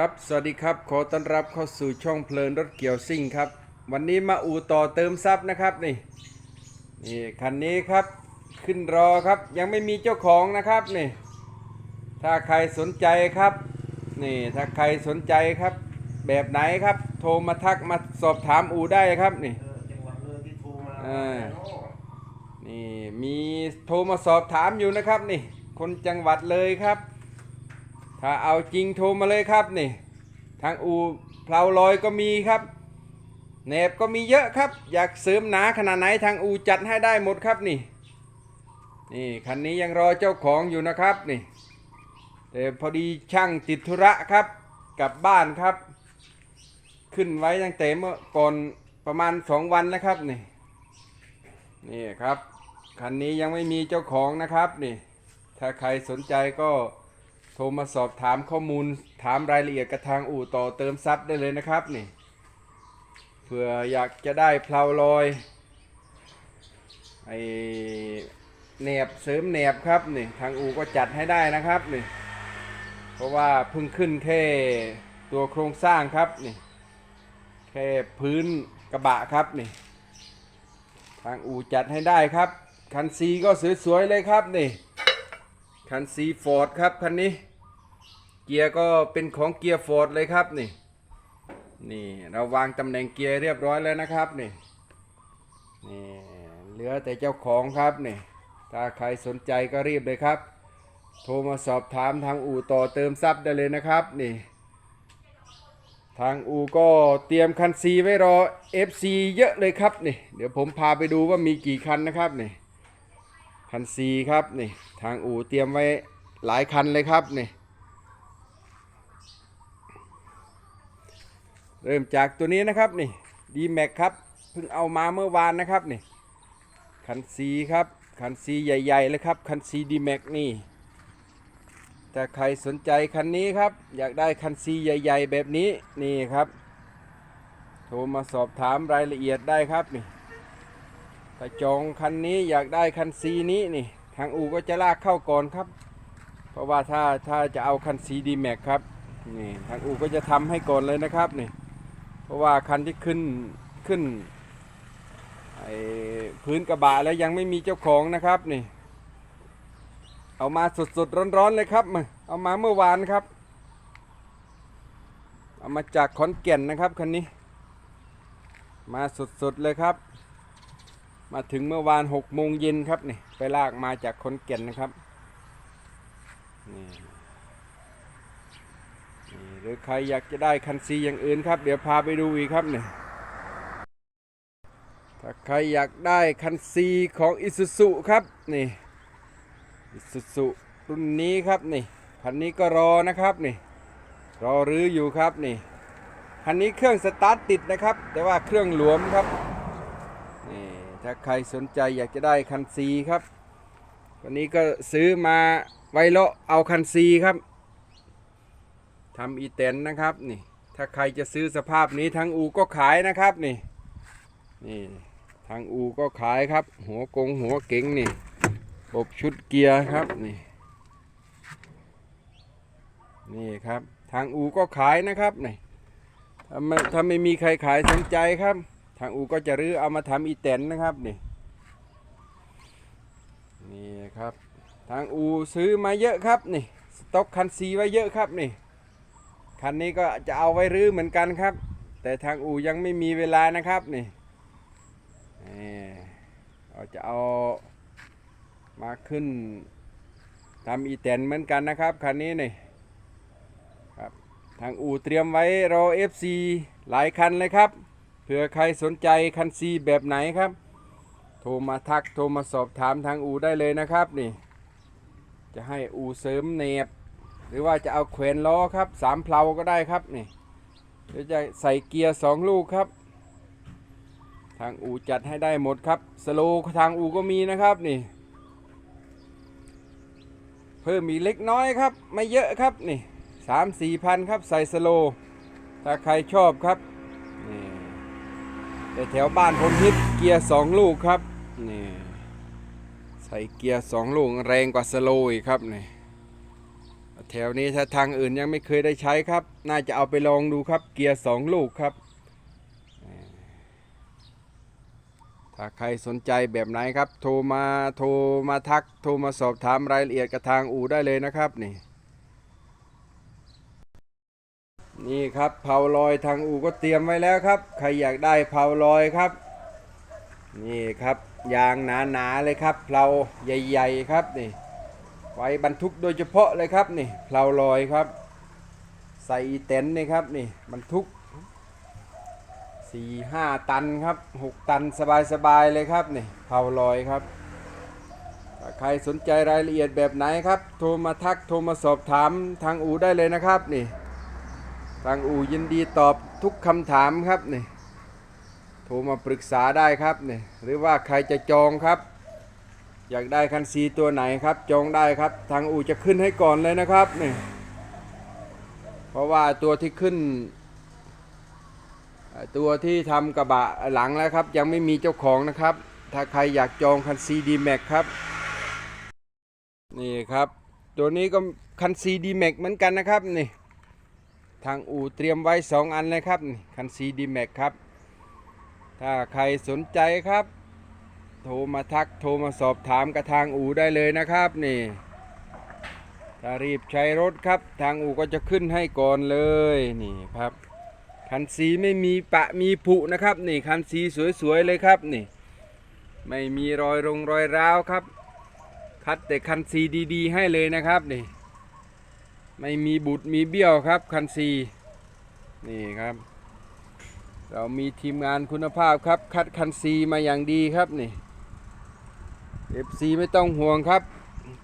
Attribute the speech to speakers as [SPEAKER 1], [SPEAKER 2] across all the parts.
[SPEAKER 1] ครับ สวัสดีครับ ขอต้อนรับเข้าสู่ช่องเพลินรถเกี่ยวซิ่งครับ วันนี้มาอู่ต่อเติมซับนะครับนี่นี่คันนี้ครับ ขึ้นรอครับ ยังไม่มีเจ้าของนะครับนี่ถ้าใครสนใจครับนี่ถ้าใครสนใจครับ แบบไหนครับ โทรมาทักมาสอบถามอู่ได้ครับนี่
[SPEAKER 2] เออจังหวัดเลยที่โทรมา
[SPEAKER 1] เออนี่มีโทรมาสอบถามอยู่นะครับนี่ คนจังหวัดเลยครับ ถ้าเอาจริงโทรมาเลยครับนี่ ทางอูเพลาลอยก็มีครับแหนบก็มีเยอะครับ อยากเสริมหนาขนาดไหนทางอูจัดให้ได้หมดครับนี่ นี่คันนี้ยังรอเจ้าของอยู่นะครับนี่ แต่พอดีช่างติดธุระครับกลับบ้านครับ ขึ้นไว้ตั้งแต่เมื่อก่อนประมาณสองวันนะครับนี่ นี่ครับคันนี้ยังไม่มีเจ้าของนะครับนี่ ถ้าใครสนใจก็ โทรมาสอบถามข้อมูลถามรายละเอียดกับทางอู่ต่อเติมซับได้เลยนะครับนี่เผื่ออยากจะได้เพลาลอยไอแหนบเสริมแหนบครับนี่ทางอู่ก็จัดให้ได้นะครับนี่เพราะว่าเพิ่งขึ้นแค่ตัวโครงสร้างครับนี่แค่พื้นกระบะครับนี่ทางอู่จัดให้ได้ครับคันซีก็สวยๆเลยครับนี่ คันซีฟอร์ดครับคันนี้ เกียร์ก็เป็นของเกียร์ฟอร์ดเลยครับนี่ นี่เราวางตำแหน่งเกียร์เรียบร้อยแล้วนะครับนี่ นี่เหลือแต่เจ้าของครับนี่ ถ้าใครสนใจก็รีบเลยครับ โทรมาสอบถามทางอู่ต่อเติมซับได้เลยนะครับนี่ทางอูก็เตรียมคันซีไว้รอ FC เยอะเลยครับนี่ เดี๋ยวผมพาไปดูว่ามีกี่คันนะครับนี่ คันซีครับนี่ทางอูเตรียมไว้หลายคันเลยครับนี่เริ่มจากตัวนี้นะครับนี่ดีแม็กครับเพิ่งเอามาเมื่อวานนะครับนี่คันซีครับคันซีใหญ่ๆเลยครับคันซีดีแม็กนี่ถ้าใครสนใจคันนี้ครับ อยากได้คันซีใหญ่ ๆ แบบนี้นี่ครับ โทรมาสอบถามรายละเอียดได้ครับนี่ ถ้าจองคันนี้อยากได้คันซีนี้นี่ ทางอูก็จะลากเข้าก่อนครับ เพราะว่าถ้าถ้าจะเอาคันซีดีแม็กครับนี่ทางอูก็จะทำให้ก่อนเลยนะครับนี่ เพราะว่าคันที่ขึ้นขึ้นไอ้พื้นกระบะแล้วยังไม่มีเจ้าของนะครับนี่ เอามาสดๆร้อนๆเลยครับมาเอามาเมื่อวานครับ เอามาจากขอนแก่นนะครับคันนี้ มาสดๆเลยครับ มาถึงเมื่อวานหกโมงเย็นครับนี่ไปลากมาจากขอนแก่นนะครับนี่หรือใครอยากจะได้คันซีอย่างอื่นครับ เดี๋ยวพาไปดูอีกครับนี่ถ้าใครอยากได้คันซีของอิสุสุครับนี่อิสุสุรุ่นนี้ครับนี่คันนี้ก็รอนะครับนี่รอรื้ออยู่ครับนี่คันนี้เครื่องสตาร์ทติดนะครับ แต่ว่าเครื่องหลวมครับ ถ้าใครสนใจอยากจะได้คันซีครับ วันนี้ก็ซื้อมาไว้ละเอาคันซีครับทำอีเตนนะครับนี่ถ้าใครจะซื้อสภาพนี้ทางอูก็ขายนะครับนี่นี่ทางอูก็ขายครับ หัวกงหัวเก๋งนี่บบชุดเกียร์ครับนี่นี่ครับ ทางอูก็ขายนะครับนี่ถ้าไม่ถ้าไม่มีใครขายสนใจครับ ทางอูก็จะรื้อเอามาทำอีแตนนะครับนี่นี่ครับ ทางอูซื้อมาเยอะครับนี่สต็อกคันซีไว้เยอะครับนี่คันนี้ก็จะเอาไว้รื้อเหมือนกันครับ แต่ทางอูยังไม่มีเวลานะครับนี่เราจะเอามาขึ้นทำอีแตนเหมือนกันนะครับคันนี้นี่ครับทางอู่เตรียมไว้รอ FC หลายคันเลยครับ เผื่อใครสนใจคันซีแบบไหนครับ โทรมาทักโทรมาสอบถามทางอูได้เลยนะครับนี่ จะให้อูเสริมเนบ หรือว่าจะเอาแขวนล้อครับสามเพลาก็ได้ครับนี่เดี๋ยวจะใส่เกียร์สองลูกครับ ทางอูจัดให้ได้หมดครับสโลทางอูก็มีนะครับนี่ เพิ่มอีเล็กน้อยครับ ไม่เยอะครับนี่สามสี่พันครับใส่สโลถ้าใครชอบครับ แต่แถวบ้านผมฮิตเกียร์สองลูกครับนี่ใส่เกียร์สองลูกแรงกว่าสโลว์อีกครับนี่แถวนี้ถ้าทางอื่นยังไม่เคยได้ใช้ครับ น่าจะเอาไปลองดูครับ เกียร์สองลูกครับ ถ้าใครสนใจแบบไหนครับ โทรมาโทรมาทัก โทรมาสอบถามรายละเอียดกับทางอู่ได้เลยนะครับนี่ นี่ครับเผาลอยทางอูก็เตรียมไว้แล้วครับ ใครอยากได้เผาลอยครับ นี่ครับยางหนาๆเลยครับเพลาใหญ่ๆครับนี่ไว้บรรทุกโดยเฉพาะเลยครับนี่เพลาลอยครับ ใส่เต็นท์นี่ครับนี่บรรทุกสี่ห้าตันครับหกตันสบายๆเลยครับนี่เพลาลอยครับใครสนใจรายละเอียดแบบไหนครับ โทรมาทักโทรมาสอบถามทางอูได้เลยนะครับนี่ ทางอู่ยินดีตอบทุกคำถามครับนี่โทรมาปรึกษาได้ครับนี่หรือว่าใครจะจองครับ อยากได้คันซีตัวไหนครับจองได้ครับ ทางอู่จะขึ้นให้ก่อนเลยนะครับนี่เพราะว่าตัวที่ขึ้น ตัวที่ทำกระบะหลังแล้วครับ ยังไม่มีเจ้าของนะครับ ถ้าใครอยากจองคันซีดีแม็กครับนี่ครับ ตัวนี้ก็คันซีดีแม็กเหมือนกันนะครับนี่ ทางอู่เตรียมไว้ 2 อันเลยครับนี่คันซีดีแม็กครับ ถ้าใครสนใจครับ โทรมาทักโทรมาสอบถามกับทางอู่ได้เลยนะครับนี่ถ้ารีบใช้รถครับ ทางอู่ก็จะขึ้นให้ก่อนเลยนี่ครับ คันสีไม่มีปะมีผุนะครับ นี่คันสีสวยๆเลยครับนี่ ไม่มีรอยรงรอยร้าวครับ คัดแต่คันสีดีๆ ให้เลยนะครับนี่ ไม่มีบุตรมีเบี้ยวครับคันซีนี่ครับ เรามีทีมงานคุณภาพครับ คัดคันซีมาอย่างดีครับนี่ FC ไม่ต้องห่วงครับ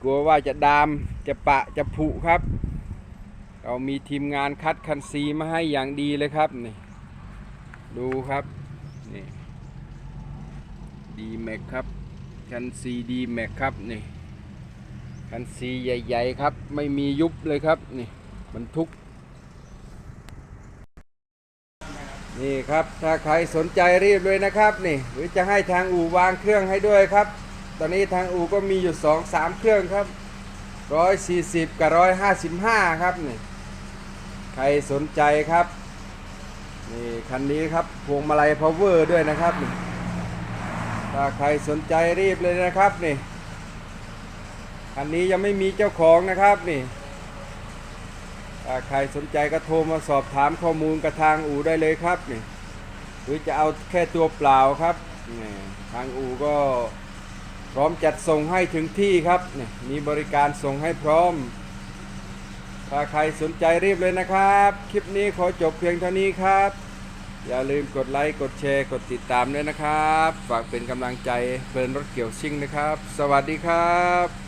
[SPEAKER 1] กลัวว่าจะดามจะปะจะผุครับ เรามีทีมงานคัดคันซีมาให้อย่างดีเลยครับนี่ดูครับนี่ดีแม็กครับคันซีดีแม็กครับนี่ คันซีใหญ่ๆครับ ไม่มียุบเลยครับ นี่บรรทุก นี่ครับ ถ้าใครสนใจรีบเลยนะครับนี่ หรือจะให้ทางอู่วางเครื่องให้ด้วยครับ ตอนนี้ทางอู่ก็มีอยู่สองสามเครื่องครับร้อยสี่สิบกับร้อยห้าสิบห้าครับนี่ ใครสนใจครับ นี่คันนี้ครับพวงมาลัยพาวเวอร์ด้วยนะครับนี่ถ้าใครสนใจรีบเลยนะครับนี่ คันนี้ยังไม่มีเจ้าของนะครับนี่ใครสนใจก็โทรมาสอบถามข้อมูลกับทางอู่ได้เลยครับนี่หรือจะเอาแค่ตัวเปล่าครับนี่ทางอู่ก็พร้อมจัดส่งให้ถึงที่ครับนี่มีบริการส่งให้พร้อม ถ้าใครสนใจรีบเลยนะครับ คลิปนี้ขอจบเพียงเท่านี้ครับ อย่าลืมกดไลค์กดแชร์กดติดตามด้วยนะครับ ฝากเป็นกำลังใจเพลินรถเกี่ยวซิ่งนะครับ สวัสดีครับ